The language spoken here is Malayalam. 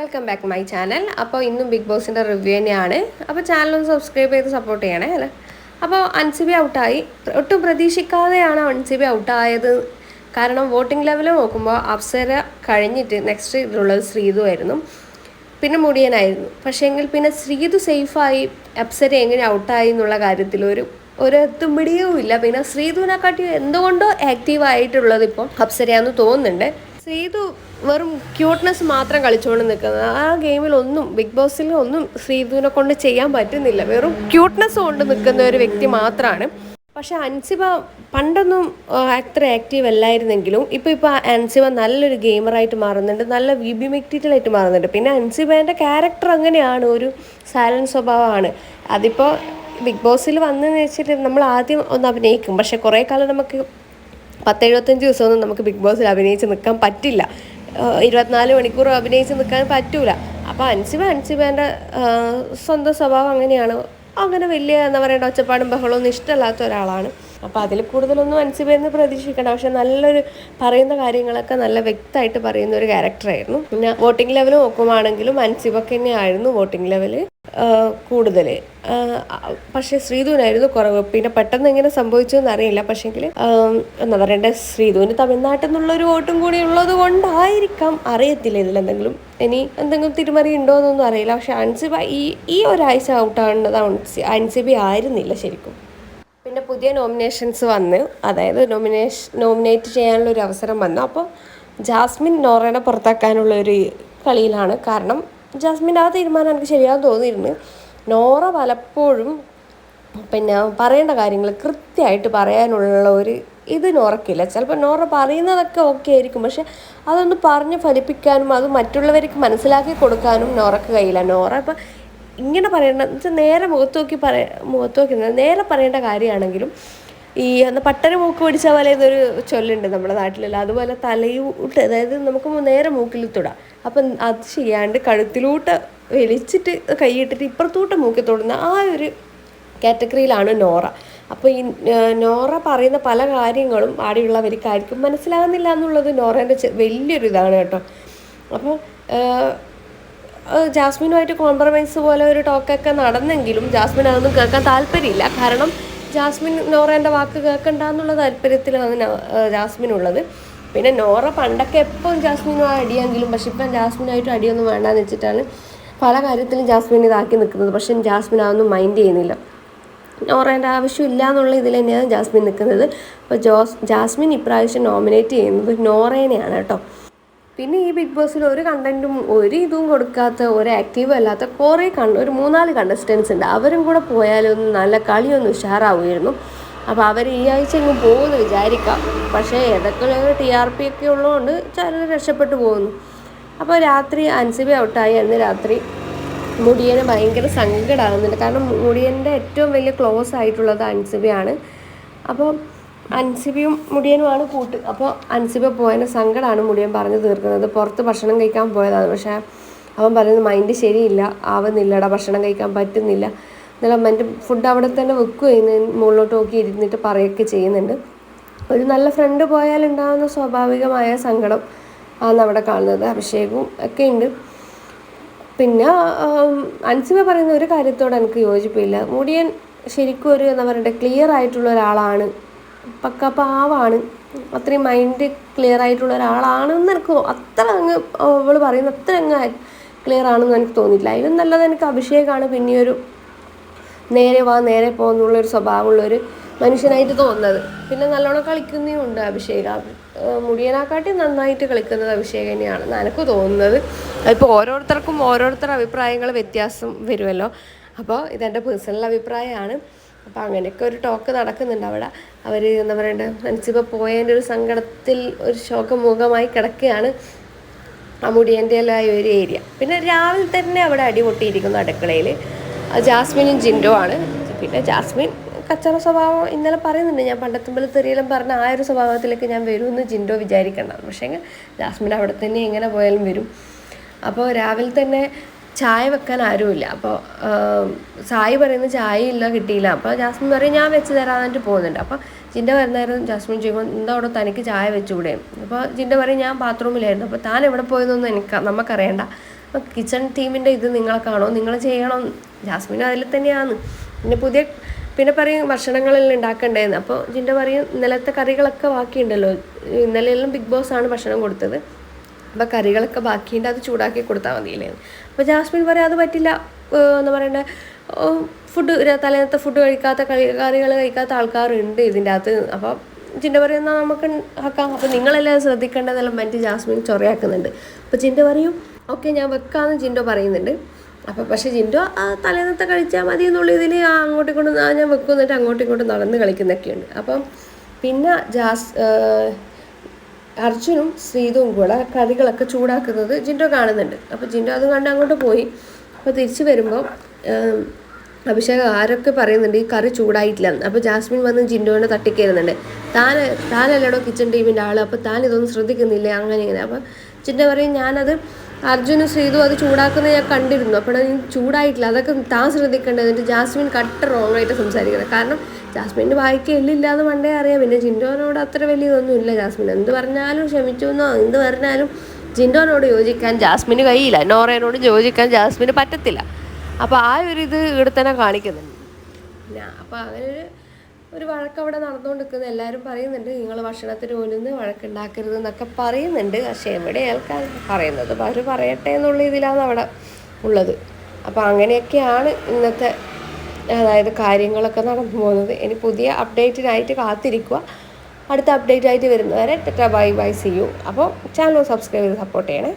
വെൽക്കം ബാക്ക് മൈ ചാനൽ അപ്പോൾ ഇന്നും ബിഗ് ബോസിന്റെ റിവ്യൂ തന്നെയാണ്. അപ്പോൾ ചാനലൊന്ന് സബ്സ്ക്രൈബ് ചെയ്ത് സപ്പോർട്ട് ചെയ്യണേ അല്ലേ? അപ്പോൾ അൻസിബി ഔട്ടായി ഒട്ടും പ്രതീക്ഷിക്കാതെയാണ് അൻസിബി ഔട്ടായത് കാരണം വോട്ടിംഗ് ലെവൽ നോക്കുമ്പോൾ അപ്സര കഴിഞ്ഞിട്ട് നെക്സ്റ്റ് ഇതിലുള്ളത് ശ്രീതു ആയിരുന്നു. പിന്നെ മുടിയനായിരുന്നു. പക്ഷേ എങ്കിൽ പിന്നെ ശ്രീതു സേഫായി അപ്സര എങ്ങനെ ഔട്ടായി എന്നുള്ള കാര്യത്തിൽ ഒരു ഒരു എത്തുമ്പിടിയും ഇല്ല. പിന്നെ ശ്രീതുവിനെക്കാട്ടി എന്തുകൊണ്ടോ ആക്റ്റീവ് ആയിട്ടുള്ളത് ഇപ്പോൾ അപ്സരയാന്ന് തോന്നുന്നുണ്ട്. ശ്രീതു വെറും ക്യൂട്ട്നെസ് മാത്രം കളിച്ചുകൊണ്ട് നിൽക്കുന്നത് ആ ഗെയിമിൽ ഒന്നും ബിഗ് ബോസിൽ ഒന്നും ശ്രീധുവിനെ കൊണ്ട് ചെയ്യാൻ പറ്റുന്നില്ല. വെറും ക്യൂട്ട്നെസ് കൊണ്ട് നിൽക്കുന്ന ഒരു വ്യക്തി മാത്രമാണ് പക്ഷെ അൻസിബ പണ്ടൊന്നും അത്ര ആക്റ്റീവ് അല്ലായിരുന്നെങ്കിലും ഇപ്പോൾ ഇപ്പോൾ അൻസിബ നല്ലൊരു ഗെയിമറായിട്ട് മാറുന്നുണ്ട്. നല്ല വിബിമെക്റ്റിറ്റലായിട്ട് മാറുന്നുണ്ട്. പിന്നെ അൻസിബേന്റെ ക്യാരക്ടർ അങ്ങനെയാണ്. ഒരു സൈലന്റ് സ്വഭാവമാണ്. അതിപ്പോൾ ബിഗ് ബോസിൽ വന്നെന്ന് വെച്ചിട്ട് നമ്മൾ ആദ്യം ഒന്ന് അഭിനയിക്കും. പക്ഷെ കുറേ കാലം നമുക്ക് പത്തെഴുപത്തഞ്ച് ദിവസമൊന്നും നമുക്ക് ബിഗ് ബോസിൽ അഭിനയിച്ച് നിൽക്കാൻ പറ്റില്ല. ഇരുപത്തിനാല് മണിക്കൂറും അഭിനയിച്ച് നിൽക്കാൻ പറ്റൂല. അപ്പോൾ അൻസിബ അൻസിബേന്റെ സ്വന്തം സ്വഭാവം അങ്ങനെയാണ്. അങ്ങനെ വലിയ എന്താ പറയണ്ട ഒച്ചപ്പാടും ബഹളമൊന്നും ഇഷ്ടമല്ലാത്ത ഒരാളാണ്. അപ്പോൾ അതിൽ കൂടുതലൊന്നും അൻസിബയെന്ന് പ്രതീക്ഷിക്കേണ്ട പക്ഷെ നല്ലൊരു പറയുന്ന കാര്യങ്ങളൊക്കെ നല്ല വ്യക്തമായിട്ട് പറയുന്ന ഒരു ക്യാരക്ടറായിരുന്നു പിന്നെ വോട്ടിംഗ് ലെവൽ നോക്കുവാണെങ്കിലും അൻസിബൊക്കെ തന്നെയായിരുന്നു വോട്ടിംഗ് ലെവൽ. കൂടുതൽ പക്ഷേ ശ്രീധുവിനായിരുന്നു കുറവ്. പിന്നെ പെട്ടെന്ന് എങ്ങനെ സംഭവിച്ചു എന്നറിയില്ല പക്ഷേങ്കിൽ എന്താ പറയണ്ടേ ശ്രീധുവിന് തമിഴ്നാട്ടിൽ നിന്നുള്ളൊരു വോട്ടും കൂടി ഉള്ളത് കൊണ്ടായിരിക്കാം. അറിയത്തില്ല ഇതിലെന്തെങ്കിലും ഇനി എന്തെങ്കിലും തിരുമറി ഉണ്ടോ എന്നൊന്നും അറിയില്ല. പക്ഷെ അൻസിബ ഈ ഈ ഒരാഴ്ച ആവേണ്ടതാണ് അൻസിബി ആയിരുന്നില്ല ശരിക്കും. പിന്നെ പുതിയ നോമിനേഷൻസ് വന്ന് അതായത് നോമിനേഷൻ നോമിനേറ്റ് ചെയ്യാനുള്ള ഒരു അവസരം വന്നു. അപ്പോൾ ജാസ്മിൻ നോറേനെ പുറത്താക്കാനുള്ള ഒരു കളിയിലാണ്. കാരണം ജാസ്മിന്റെ ആ തീരുമാനം എനിക്ക് ശരിയാന്ന് തോന്നിയിരുന്നു. നോറ പലപ്പോഴും പിന്നെ പറയേണ്ട കാര്യങ്ങൾ കൃത്യമായിട്ട് പറയാനുള്ള ഒരു ഇത് നോറക്കില്ല ചിലപ്പോൾ നോറ പറയുന്നതൊക്കെ ഓക്കെ ആയിരിക്കും. പക്ഷെ അതൊന്ന് പറഞ്ഞ് ഫലിപ്പിക്കാനും അത് മറ്റുള്ളവർക്ക് മനസ്സിലാക്കി കൊടുക്കാനും നോറക്ക് കഴിയില്ല. നോറ ഇപ്പം ഇങ്ങനെ പറയേണ്ട വെച്ചാൽ നേരെ മുഖത്ത് നോക്കി പറയ മുഖത്ത് നോക്കി നേരെ പറയേണ്ട കാര്യമാണെങ്കിലും ഈ അന്ന് പട്ടര മൂക്ക് പിടിച്ച പോലെ ഇതൊരു ചൊല്ലുണ്ട് നമ്മുടെ നാട്ടിലല്ല? അതുപോലെ തലയൂട്ട് അതായത് നമുക്ക് നേരെ മൂക്കിൽ തൊടാം അപ്പം അത് ചെയ്യാണ്ട് കഴുത്തിലൂട്ട് വലിച്ചിട്ട് കൈയിട്ടിട്ട് ഇപ്പുറത്തൂട്ട് മൂക്കി തൊടുന്ന ആ ഒരു കാറ്റഗറിയിലാണ് നോറ. അപ്പോൾ ഈ നോറ പറയുന്ന പല കാര്യങ്ങളും ആടെയുള്ളവർക്കായിരിക്കും മനസ്സിലാകുന്നില്ല എന്നുള്ളത് നോറേന്റെ വലിയൊരു ഇതാണ് കേട്ടോ. അപ്പോൾ ജാസ്മിനുമായിട്ട് കോംപ്രമൈസ് പോലെ ഒരു ടോക്കൊക്കെ നടന്നെങ്കിലും ജാസ്മിൻ അതൊന്നും കേൾക്കാൻ താല്പര്യമില്ല. കാരണം ജാസ്മിൻ നോറേന്റെ വാക്ക് കേൾക്കണ്ട എന്നുള്ള താല്പര്യത്തിലാണ് ജാസ്മിൻ ഉള്ളത് പിന്നെ നോറ പണ്ടൊക്കെ എപ്പം ജാസ്മിനും അടിയെങ്കിലും പക്ഷെ ഇപ്പം ജാസ്മിനായിട്ട് അടിയൊന്നും വേണ്ടാന്ന് വെച്ചിട്ടാണ് പല കാര്യത്തിലും ജാസ്മിൻ ഇതാക്കി നിൽക്കുന്നത്. പക്ഷെ ജാസ്മിൻ അതൊന്നും മൈൻഡ് ചെയ്യുന്നില്ല. നോറേന്റെ ആവശ്യമില്ല എന്നുള്ള ഇതിൽ തന്നെയാണ് ജാസ്മിൻ നിൽക്കുന്നത്. അപ്പോൾ ജോസ് ജാസ്മിൻ ഇപ്രാവശ്യം നോമിനേറ്റ് ചെയ്യുന്നത് നോറേനെയാണ് കേട്ടോ. പിന്നെ ഈ ബിഗ് ബോസിൽ ഒരു കണ്ടന്റും ഒരു ഇതും കൊടുക്കാത്ത ഒരു ആക്റ്റീവ് അല്ലാത്ത കുറേ കണ്ട ഒരു മൂന്നാൽ കണ്ടസ്റ്റൻസ് ഉണ്ട്. അവരും കൂടെ പോയാലൊന്ന് നല്ല കളിയൊന്ന് ഉഷാറാവുമായിരുന്നു. അപ്പോൾ അവർ ഈ ആഴ്ച ഇങ്ങ് പോകുമെന്ന് വിചാരിക്കാം. പക്ഷേ ഏതൊക്കെ ടി ആർ പി ഒക്കെ ഉള്ളതുകൊണ്ട് ചിലർ രക്ഷപ്പെട്ടു പോകുന്നു. അപ്പോൾ രാത്രി അൻസിബി ഔട്ടായി. അന്ന് രാത്രി മുടിയന് ഭയങ്കര സങ്കടമാകുന്നുണ്ട് കാരണം മുടിയന്റെ ഏറ്റവും വലിയ ക്ലോസ് ആയിട്ടുള്ളത് അൻസിബയാണ്. അപ്പോൾ അൻസിബിയും മുടിയനുമാണ് കൂട്ട്. അപ്പോൾ അൻസിബ പോയതിന് സങ്കടമാണ് മുടിയൻ പറഞ്ഞു തീർക്കുന്നത്. പുറത്ത് ഭക്ഷണം കഴിക്കാൻ പോയതാണ്. പക്ഷേ അവൻ പറയുന്നത് മൈൻഡ് ശരിയില്ല. ആവുന്നില്ലടാ. ഭക്ഷണം കഴിക്കാൻ പറ്റുന്നില്ല. എന്നാലും മൈൻഡ് ഫുഡ് അവിടെ തന്നെ വെക്കുകയും മുകളിലോട്ട് നോക്കി ഇരുന്നിട്ട് പറയുകയൊക്കെ ചെയ്യുന്നുണ്ട്. ഒരു നല്ല ഫ്രണ്ട് പോയാൽ ഉണ്ടാകുന്ന സ്വാഭാവികമായ സങ്കടം ആണ് അവിടെ കാണുന്നത്. അഭിഷേകവും ഒക്കെ ഉണ്ട്. പിന്നെ അൻസിബ പറയുന്ന ഒരു കാര്യത്തോട് എനിക്ക് യോജിപ്പില്ല. മുടിയൻ ശരിക്കും ഒരു എന്താ പറയുക ക്ലിയർ ആയിട്ടുള്ള ഒരാളാണ്. പക്ക പാവാണ്. അത്രയും മൈൻഡ് ക്ലിയർ ആയിട്ടുള്ള ഒരാളാണെന്ന് എനിക്ക് അത്ര അങ്ങ് അവൾ പറയുന്ന അത്ര അങ്ങ് ക്ലിയർ ആണെന്ന് എനിക്ക് തോന്നിയില്ല. അതിലും നല്ലത് എനിക്ക് അഭിഷേകമാണ് പിന്നെ ഒരു നേരെ വാ നേരെ പോകുന്നുള്ളൊരു സ്വഭാവമുള്ളൊരു മനുഷ്യനായിട്ട് തോന്നുന്നത്. പിന്നെ നല്ലോണം കളിക്കുന്നതുണ്ട് അഭിഷേക. മുടിയനാക്കാട്ടി നന്നായിട്ട് കളിക്കുന്നത് അഭിഷേകനെയാണ് തന്നെയാണ് എനിക്ക് തോന്നുന്നത്. അതിപ്പോൾ ഓരോരുത്തർക്കും ഓരോരുത്തരുടെ അഭിപ്രായങ്ങൾ വ്യത്യാസം വരുമല്ലോ. അപ്പോൾ ഇതെന്റെ പേഴ്സണൽ അഭിപ്രായമാണ്. അപ്പോൾ അങ്ങനെയൊക്കെ ഒരു ടോക്ക് നടക്കുന്നുണ്ട് അവിടെ. അവർ എന്താ പറയണ്ടേ മനസ്സിപ്പോൾ പോയതിന്റെ ഒരു സങ്കടത്തിൽ ഒരു ശോകമുഖമായി കിടക്കുകയാണ് ആ മുടിയന്റെലായ ഒരു ഏരിയ പിന്നെ രാവിലെ തന്നെ അവിടെ അടിപൊട്ടിയിരിക്കുന്നു അടുക്കളയിൽ ജാസ്മിനും ജിൻഡോ ആണ്. പിന്നെ ജാസ്മിൻ കച്ചറ സ്വഭാവം ഇന്നലെ പറയുന്നുണ്ട്. ഞാൻ പണ്ടത്തുമ്പോൾ തെറിയെല്ലാം പറഞ്ഞ ആ ഒരു സ്വഭാവത്തിലേക്ക് ഞാൻ വരുമെന്ന് ജിൻഡോ വിചാരിക്കണ്ട. പക്ഷേ ജാസ്മിൻ അവിടെ തന്നെ എങ്ങനെ പോയാലും വരും. അപ്പോൾ രാവിലെ തന്നെ ചായ വെക്കാൻ ആരുമില്ല. അപ്പോൾ സായി പറയുന്ന ചായ ഇല്ല കിട്ടിയില്ല. അപ്പോൾ ജാസ്മിൻ പറയും ഞാൻ വെച്ച് തരാമെന്നിട്ട് പോകുന്നുണ്ട്. അപ്പോൾ ജിന്റെ വരുന്നേരം ജാസ്മിൻ ചോദിക്കും എന്താ അവിടെ തനിക്ക് ചായ വെച്ചുകൂടെ അപ്പോൾ ജിന്റെ പറയും ഞാൻ ബാത്റൂമിലായിരുന്നു അപ്പോൾ താൻ എവിടെ പോയതൊന്നും എനിക്ക് നമുക്കറിയണ്ട. അപ്പോൾ കിച്ചൺ ടീമിന്റെ ഇത് നിങ്ങളെ കാണോ നിങ്ങൾ ചെയ്യണം. ജാസ്മിൻ അതിൽ തന്നെയാണ്. പിന്നെ പുതിയ പിന്നെ പറയും ഭക്ഷണങ്ങളെല്ലാം ഉണ്ടാക്കണ്ടേന്ന്. അപ്പോൾ ജിന്റെ പറയും ഇന്നലത്തെ കറികളൊക്കെ ബാക്കിയുണ്ടല്ലോ. ഇന്നലെയെല്ലാം ബിഗ് ബോസ് ആണ് ഭക്ഷണം കൊടുത്തത്. അപ്പോൾ കറികളൊക്കെ ബാക്കിയുണ്ട് അത് ചൂടാക്കി കൊടുത്താൽ മതിയില്ലേ? അപ്പോൾ ജാസ്മിൻ പറയാം അത് പറ്റില്ല. എന്ന് പറയണ്ടേ? ഫുഡ് തലേന്നത്തെ ഫുഡ് കഴിക്കാത്ത കറികൾ കഴിക്കാത്ത ആൾക്കാരുണ്ട് ഇതിന്റെ അകത്ത്. അപ്പോൾ ചിന്റെ പറയും എന്നാൽ നമുക്ക് ആക്കാം അപ്പോൾ നിങ്ങളെല്ലാം ശ്രദ്ധിക്കേണ്ടതെല്ലാം മറ്റ് ജാസ്മിൻ ചൊറയാക്കുന്നുണ്ട്. അപ്പോൾ ചിന്റെ പറയും ഓക്കെ ഞാൻ വെക്കാമെന്ന് ജിൻഡോ പറയുന്നുണ്ട്. അപ്പോൾ പക്ഷേ ജിൻഡോ തലേന്നത്തെ കഴിച്ചാൽ മതി എന്നുള്ള ഇതിൽ അങ്ങോട്ടും ഇങ്ങോട്ടും ഞാൻ വെക്കും എന്നിട്ട് അങ്ങോട്ടും ഇങ്ങോട്ടും നടന്ന് കളിക്കുന്നൊക്കെയുണ്ട്. അപ്പം പിന്നെ ജാസ് അർജുനും ശ്രീതും കൂടെ കറികളൊക്കെ ചൂടാക്കുന്നത് ജിൻഡോ കാണുന്നുണ്ട്. അപ്പോൾ ജിൻഡോ അത് കണ്ട് അങ്ങോട്ട് പോയി. അപ്പോൾ തിരിച്ചു വരുമ്പോൾ അഭിഷേക് ആരൊക്കെ പറയുന്നുണ്ട് ഈ കറി ചൂടായിട്ടില്ല അപ്പോൾ ജാസ്മിൻ വന്ന് ജിൻഡോനെ തട്ടിക്കയറുന്നുണ്ട് താൻ താനല്ലടോ കിച്ചൺ ടീമിന്റെ ആൾ അപ്പോൾ താൻ ഇതൊന്നും ശ്രദ്ധിക്കുന്നില്ല? അങ്ങനെ ഇങ്ങനെ. അപ്പോൾ ജിൻഡോ പറയും ഞാനത് അർജുനും ശ്രീതു അത് ചൂടാക്കുന്നത് ഞാൻ കണ്ടിരുന്നു. അപ്പോൾ ചൂടായിട്ടില്ല. അതൊക്കെ താൻ ശ്രദ്ധിക്കേണ്ടത്. എന്നിട്ട് ജാസ്മിൻ കട്ട് റോങ് ആയിട്ട് സംസാരിക്കുന്നത്. കാരണം ജാസ്മിന്റെ വായിക്ക് എല്ലില്ലാന്ന് പണ്ടേ അറിയാം. പിന്നെ ജിൻഡോനോട് അത്ര വലിയതൊന്നും ഇല്ല ജാസ്മിൻ. എന്ത് പറഞ്ഞാലും ക്ഷമിച്ചു എന്നോ എന്ത് പറഞ്ഞാലും ജിൻഡോനോട് യോജിക്കാൻ ജാസ്മിന് കഴിയില്ല. നോറയോട് യോജിക്കാൻ ജാസ്മിന് പറ്റത്തില്ല. അപ്പോൾ ആ ഒരു ഇത് ഇവിടെ തന്നെ കാണിക്കുന്നുണ്ട് അപ്പോൾ അങ്ങനെ ഒരു ഒരു വഴക്കവിടെ നടന്നുകൊണ്ടിരിക്കുന്നത് എല്ലാവരും പറയുന്നുണ്ട് നിങ്ങൾ ഭക്ഷണത്തിന് മുന്നിൽ വഴക്കുണ്ടാക്കരുത് എന്നൊക്കെ പറയുന്നുണ്ട്. പക്ഷേ എവിടെ ആൾക്കാർ പറയുന്നത്? അവർ പറയട്ടെ എന്നുള്ള ഇതിലാണ് അവിടെ ഉള്ളത്. അപ്പോൾ അങ്ങനെയൊക്കെയാണ് ഇന്നത്തെ അതായത് കാര്യങ്ങളൊക്കെ നടന്നു പോകുന്നത്. ഇനി പുതിയ അപ്ഡേറ്റിനായിട്ട് കാത്തിരിക്കുക. അടുത്ത അപ്ഡേറ്റ് ആയിട്ട് വരുന്നവരെ ടെറ്റ ബൈ ബൈ സി യു. അപ്പോൾ ചാനൽ സബ്സ്ക്രൈബ് ചെയ്ത് സപ്പോർട്ട് ചെയ്യണേ.